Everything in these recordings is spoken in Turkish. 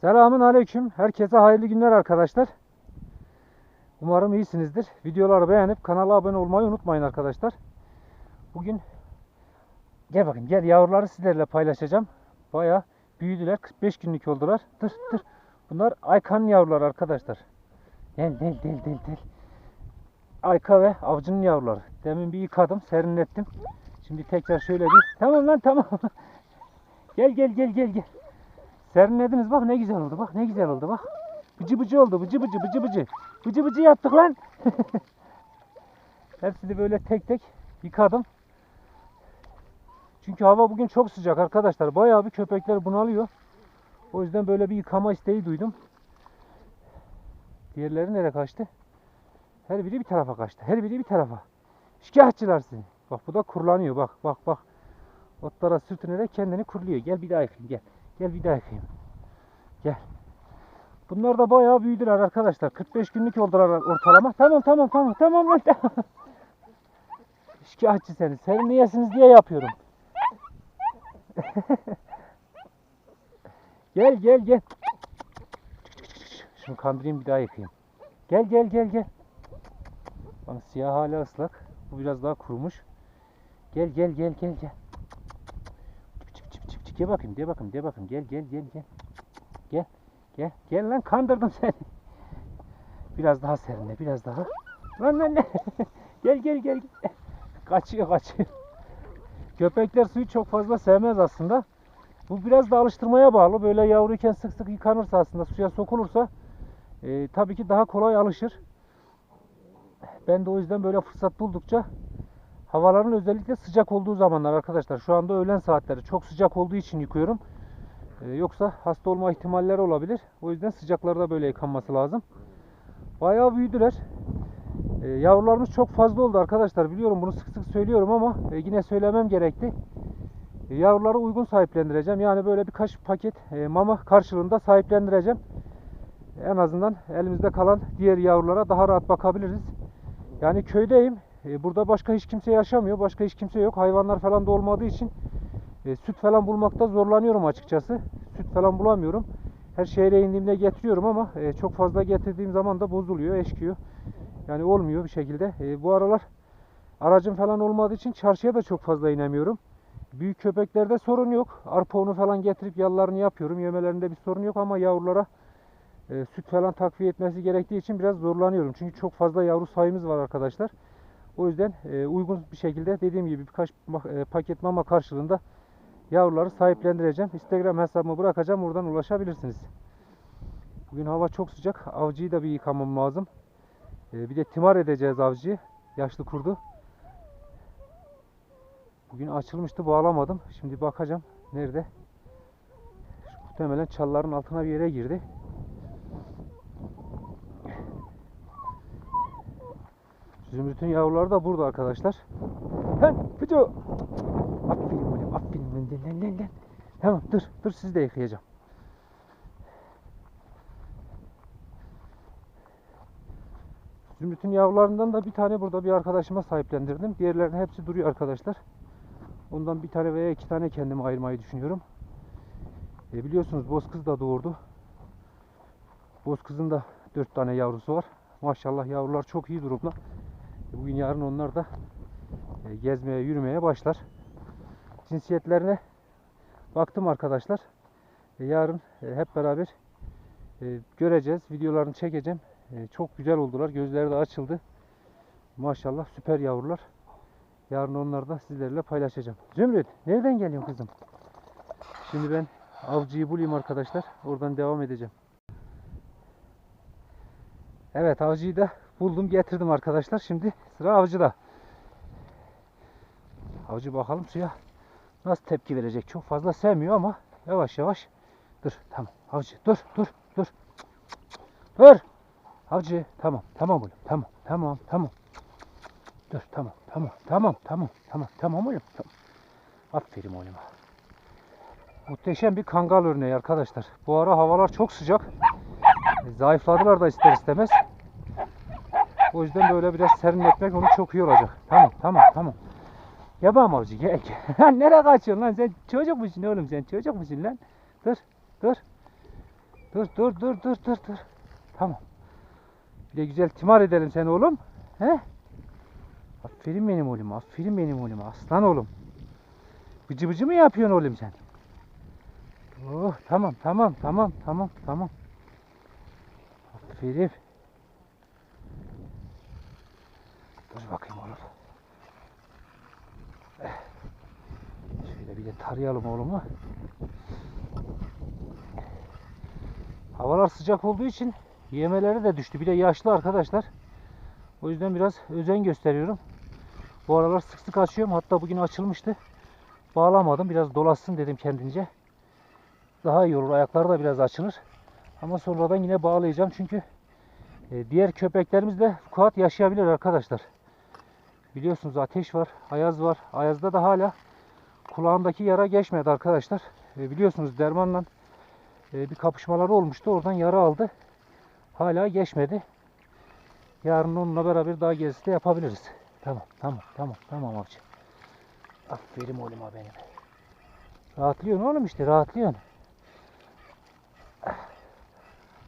Selamun Aleyküm. Herkese hayırlı günler arkadaşlar. Umarım iyisinizdir. Videoları beğenip kanala abone olmayı unutmayın arkadaşlar. Bugün gel bakayım gel yavruları sizlerle paylaşacağım. Baya büyüdüler. 45 günlük oldular. Dur dur. Bunlar Aykan'ın yavruları arkadaşlar. Gel gel gel gel gel. Ayka ve avcının yavruları. Demin bir yıkadım, serinlettim. Şimdi tekrar şöyle bir. Tamam lan tamam. gel gel gel gel gel. Serinlediniz bak ne güzel oldu bak ne güzel oldu bak. Bıcı bıcı oldu bıcı bıcı bıcı bıcı. Bıcı bıcı yaptık lan. Hepsini böyle tek tek yıkadım. Çünkü hava bugün çok sıcak arkadaşlar. Bayağı bir köpekler bunalıyor. O yüzden böyle bir yıkama isteği duydum. Diğerleri nereye kaçtı? Her biri bir tarafa kaçtı. Her biri bir tarafa. Şikayetçiler sizi. Bak bu da kurlanıyor bak bak bak. Otlara sürtünerek kendini kuruluyor. Gel bir daha yıkayayım gel. Gel bir daha yıkayayım. Gel. Bunlar da bayağı büyüdüler arkadaşlar. 45 günlük oldular ortalama. Tamam tamam tamam tamam tamam. Şikayetçi seni. Senin niyesiniz diye yapıyorum. gel gel gel. Şunu kandırayım bir daha yıkayayım. Gel gel gel gel. Bak siyah hala ıslak. Bu biraz daha kurumuş. Gel gel gel gel gel. Gel bakayım gel bakayım gel bakayım gel gel gel gel. Gel gel gel lan kandırdım seni. Biraz daha serinle biraz daha. Lan lan lan. gel gel. gel. Kaçıyor kaçıyor. Köpekler suyu çok fazla sevmez aslında. Bu biraz da alıştırmaya bağlı. Böyle yavruyken sık sık yıkanırsa aslında suya sokulursa e, tabii ki daha kolay alışır. Ben de o yüzden böyle fırsat buldukça havaların özellikle sıcak olduğu zamanlar arkadaşlar şu anda öğlen saatleri çok sıcak olduğu için yıkıyorum. Ee, yoksa hasta olma ihtimalleri olabilir. O yüzden sıcaklarda böyle yıkanması lazım. Bayağı büyüdüler. Ee, yavrularımız çok fazla oldu arkadaşlar. Biliyorum bunu sık sık söylüyorum ama e, yine söylemem gerekti. E, yavruları uygun sahiplendireceğim. Yani böyle birkaç paket e, mama karşılığında sahiplendireceğim. En azından elimizde kalan diğer yavrulara daha rahat bakabiliriz. Yani köydeyim. E, burada başka hiç kimse yaşamıyor. Başka hiç kimse yok. Hayvanlar falan da olmadığı için e, süt falan bulmakta zorlanıyorum açıkçası. Süt falan bulamıyorum. Her şehre indiğimde getiriyorum ama e, çok fazla getirdiğim zaman da bozuluyor, eşkiyor. Yani olmuyor bir şekilde. Bu aralar aracım falan olmadığı için çarşıya da çok fazla inemiyorum. Büyük köpeklerde sorun yok. Arpa unu falan getirip yallarını yapıyorum. Yemelerinde bir sorun yok ama yavrulara süt falan takviye etmesi gerektiği için biraz zorlanıyorum. Çünkü çok fazla yavru sayımız var arkadaşlar. O yüzden e, uygun bir şekilde dediğim gibi birkaç e, paket mama karşılığında yavruları sahiplendireceğim. Instagram hesabımı bırakacağım. Oradan ulaşabilirsiniz. Bugün hava çok sıcak. Avcıyı da bir yıkamam lazım. E, bir de timar edeceğiz avcıyı. Yaşlı kurdu. Bugün açılmıştı bağlamadım. Şimdi bakacağım. Nerede? Muhtemelen çalların altına bir yere girdi. Zümrüt'ün yavruları da burada arkadaşlar. Lan Fıco. Aferin oğlum aferin lan lan lan lan. Tamam dur dur sizi de yıkayacağım. Zümrüt'ün yavrularından da bir tane burada bir arkadaşıma sahiplendirdim. Diğerlerinin hepsi duruyor arkadaşlar. Ondan bir tane veya iki tane kendime ayırmayı düşünüyorum. E biliyorsunuz Bozkız da doğurdu. Bozkız'ın da dört tane yavrusu var. Maşallah yavrular çok iyi durumda. E, Bugün yarın onlar da e, gezmeye, yürümeye başlar. Cinsiyetlerine baktım arkadaşlar. E, Yarın hep beraber göreceğiz. Videolarını çekeceğim. Çok güzel oldular. Gözleri de açıldı. Maşallah süper yavrular. Yarın onları da sizlerle paylaşacağım. Zümrüt nereden geliyorsun kızım? Şimdi ben avcıyı bulayım arkadaşlar. Oradan devam edeceğim. Evet avcıyı da buldum getirdim arkadaşlar. Şimdi sıra avcıda. Avcı bakalım suya nasıl tepki verecek. Çok fazla sevmiyor ama yavaş yavaş. Dur tamam avcı dur dur dur. Dur. Avcı tamam tamam oğlum tamam tamam tamam. Dur tamam tamam tamam tamam tamam tamam oğlum tamam. Aferin oğlum. Muhteşem bir kangal örneği arkadaşlar. Bu ara havalar çok sıcak. Zayıfladılar da ister istemez. O yüzden böyle biraz serinletmek onu çok iyi olacak. Tamam tamam tamam. Yaban avcı gel nereye kaçıyorsun lan sen çocuk musun oğlum sen çocuk musun lan? Dur dur. Dur dur dur dur dur dur. Tamam. Bir de güzel timar edelim seni oğlum. He? Aferin benim oğlum. Aferin benim oğlum. Aslan oğlum. Bıcı bıcı mı yapıyorsun oğlum sen? Oh tamam tamam tamam tamam tamam. Aferin. Dur bakayım oğlum. Eh. Şöyle bir de tarayalım oğlumu. Havalar sıcak olduğu için yemeleri de düştü. Bir de yaşlı arkadaşlar. O yüzden biraz özen gösteriyorum. Bu aralar sık sık açıyorum. Hatta bugün açılmıştı. Bağlamadım. Biraz dolaşsın dedim kendince. Daha iyi olur. Ayakları da biraz açılır. Ama sonradan yine bağlayacağım. Çünkü e, diğer köpeklerimiz de kuat yaşayabilir arkadaşlar. Biliyorsunuz ateş var. Ayaz var. Ayazda da hala kulağındaki yara geçmedi arkadaşlar. E, biliyorsunuz dermanla e, bir kapışmaları olmuştu. Oradan yara aldı. Hala geçmedi. Yarın onunla beraber daha gezisi de yapabiliriz. Tamam, tamam, tamam, tamam avcı. Aferin oğluma benim. Rahatlıyorsun oğlum işte, rahatlıyorsun.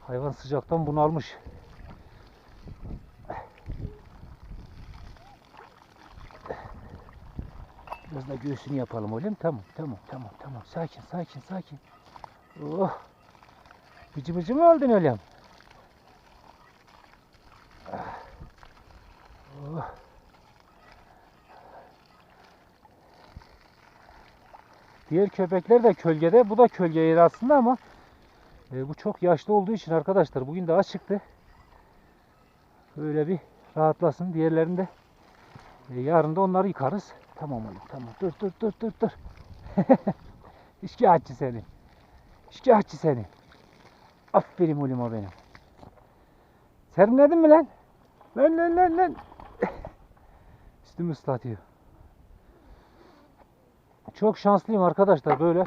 Hayvan sıcaktan bunalmış. Biraz da göğsünü yapalım oğlum. Tamam, tamam, tamam, tamam. Sakin, sakin, sakin. Oh. Bıcı bıcı mı oldun oğlum? Oh. Diğer köpekler de kölgede. Bu da kölge yeri aslında ama e, bu çok yaşlı olduğu için arkadaşlar bugün daha çıktı. Böyle bir rahatlasın. Diğerlerini de e, yarın da onları yıkarız. Tamam oğlum tamam. Dur dur dur dur dur. İşkiyatçı seni. İşkiyatçı seni. Aferin oğluma benim. Serinledin mi lan? Lan lan lan lan. Üstümü ıslatıyor. Çok şanslıyım arkadaşlar böyle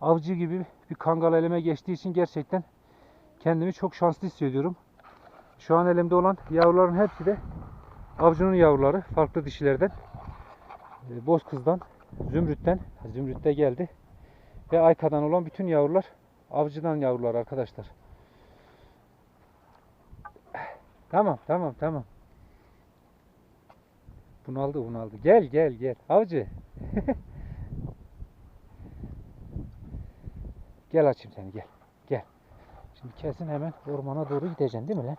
avcı gibi bir kangal elime geçtiği için gerçekten kendimi çok şanslı hissediyorum. Şu an elimde olan yavruların hepsi de avcının yavruları farklı dişilerden. Ee, Bozkız'dan, Zümrüt'ten, Zümrüt de geldi. Ve Ayka'dan olan bütün yavrular avcıdan yavrular arkadaşlar. Tamam, tamam, tamam. Bunaldı, bunaldı. Gel, gel, gel. Avcı. gel açayım seni, gel. Gel. Şimdi kesin hemen ormana doğru gideceksin değil mi lan?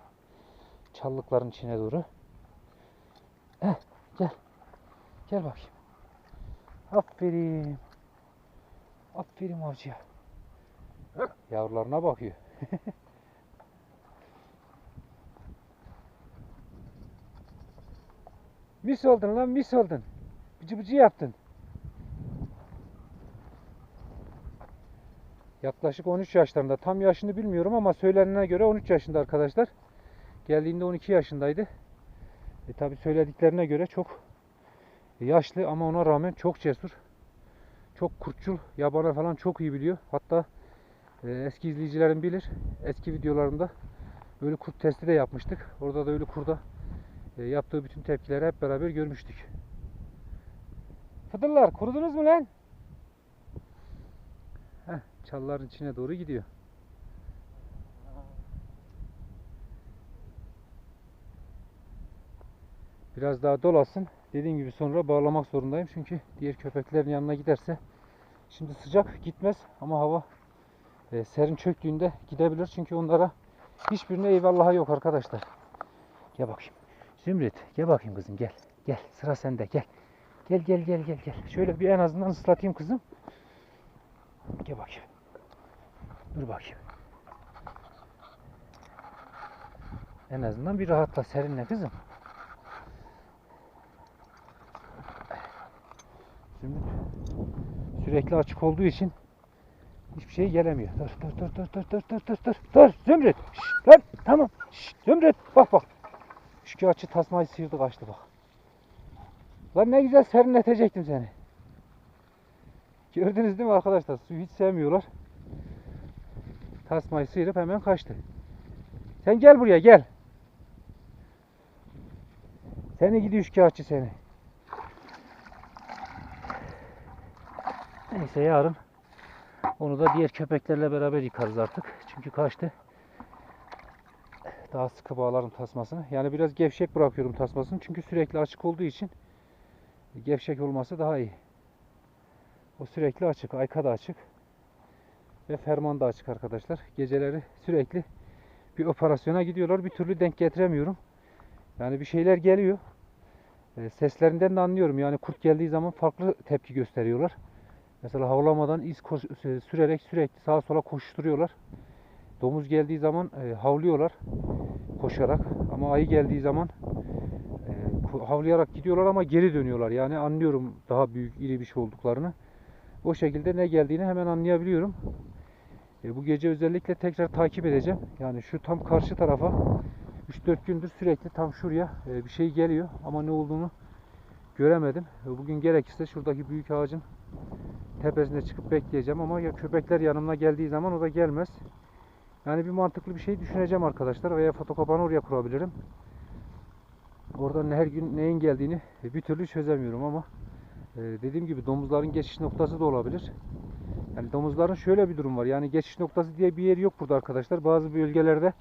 Çallıkların içine doğru. Heh, gel. Gel bakayım. Aferin. Aferin avcıya. Yavrularına bakıyor. mis oldun lan mis oldun. Bıcı bıcı yaptın. Yaklaşık 13 yaşlarında. Tam yaşını bilmiyorum ama söylenene göre 13 yaşında arkadaşlar. Geldiğinde 12 yaşındaydı. E tabi söylediklerine göre çok yaşlı ama ona rağmen çok cesur. Çok kurtçul. Yabana falan çok iyi biliyor. Hatta e, eski izleyicilerim bilir. Eski videolarında böyle kurt testi de yapmıştık. Orada da öyle kurda e, yaptığı bütün tepkileri hep beraber görmüştük. Fıdırlar kurudunuz mu lan? Heh, çalıların içine doğru gidiyor. Biraz daha dolasın. Dediğim gibi sonra bağlamak zorundayım. Çünkü diğer köpeklerin yanına giderse şimdi sıcak gitmez ama hava e, serin çöktüğünde gidebilir. Çünkü onlara hiçbirine eyvallahı yok arkadaşlar. Gel bakayım. Zümrüt gel bakayım kızım gel. Gel sıra sende gel. Gel gel gel gel gel. Şöyle bir en azından ıslatayım kızım. Gel bakayım. Dur bakayım. En azından bir rahatla serinle kızım. Sürekli açık olduğu için hiçbir şey gelemiyor. Dur dur dur dur dur dur dur dur dur dur Zümrüt. Şşt, lan tamam. Şşt, Zümrüt bak bak. Şu açı tasmayı sıyırdı kaçtı bak. Lan ne güzel serinletecektim seni. Gördünüz değil mi arkadaşlar? Suyu hiç sevmiyorlar. Tasmayı sıyırıp hemen kaçtı. Sen gel buraya gel. Seni gidiyor şikayetçi seni. Neyse yarın Onu da diğer köpeklerle beraber yıkarız artık. Çünkü kaçtı. Daha sıkı bağlarım tasmasını. Yani biraz gevşek bırakıyorum tasmasını. Çünkü sürekli açık olduğu için gevşek olması daha iyi. O sürekli açık. Ayka da açık. Ve ferman da açık arkadaşlar. Geceleri sürekli bir operasyona gidiyorlar. Bir türlü denk getiremiyorum. Yani bir şeyler geliyor. E, seslerinden de anlıyorum. Yani kurt geldiği zaman farklı tepki gösteriyorlar. Mesela havlamadan iz sü- sürerek sürekli sağa sola koşturuyorlar. Domuz geldiği zaman e, havlıyorlar koşarak ama ayı geldiği zaman e, havlayarak gidiyorlar ama geri dönüyorlar. Yani anlıyorum daha büyük iri bir şey olduklarını. O şekilde ne geldiğini hemen anlayabiliyorum. E, bu gece özellikle tekrar takip edeceğim. Yani şu tam karşı tarafa 3-4 gündür sürekli tam şuraya e, bir şey geliyor ama ne olduğunu göremedim. E, Bugün gerekirse şuradaki büyük ağacın tepesine çıkıp bekleyeceğim ama ya köpekler yanımda geldiği zaman o da gelmez. Yani bir mantıklı bir şey düşüneceğim arkadaşlar veya fotokopanı oraya kurabilirim. Oradan her gün neyin geldiğini bir türlü çözemiyorum ama e, dediğim gibi domuzların geçiş noktası da olabilir. Yani domuzların şöyle bir durum var. Yani geçiş noktası diye bir yer yok burada arkadaşlar. Bazı bölgelerde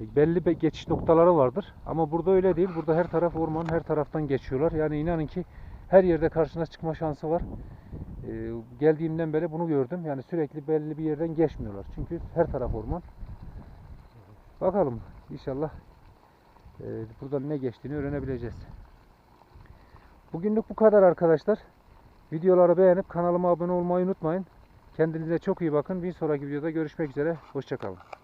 e, belli bir geçiş noktaları vardır. Ama burada öyle değil. Burada her taraf orman, her taraftan geçiyorlar. Yani inanın ki her yerde karşına çıkma şansı var. E, geldiğimden beri bunu gördüm. Yani sürekli belli bir yerden geçmiyorlar. Çünkü her taraf orman. Bakalım inşallah e, buradan ne geçtiğini öğrenebileceğiz. Bugünlük bu kadar arkadaşlar. Videoları beğenip kanalıma abone olmayı unutmayın. Kendinize çok iyi bakın. Bir sonraki videoda görüşmek üzere. Hoşçakalın.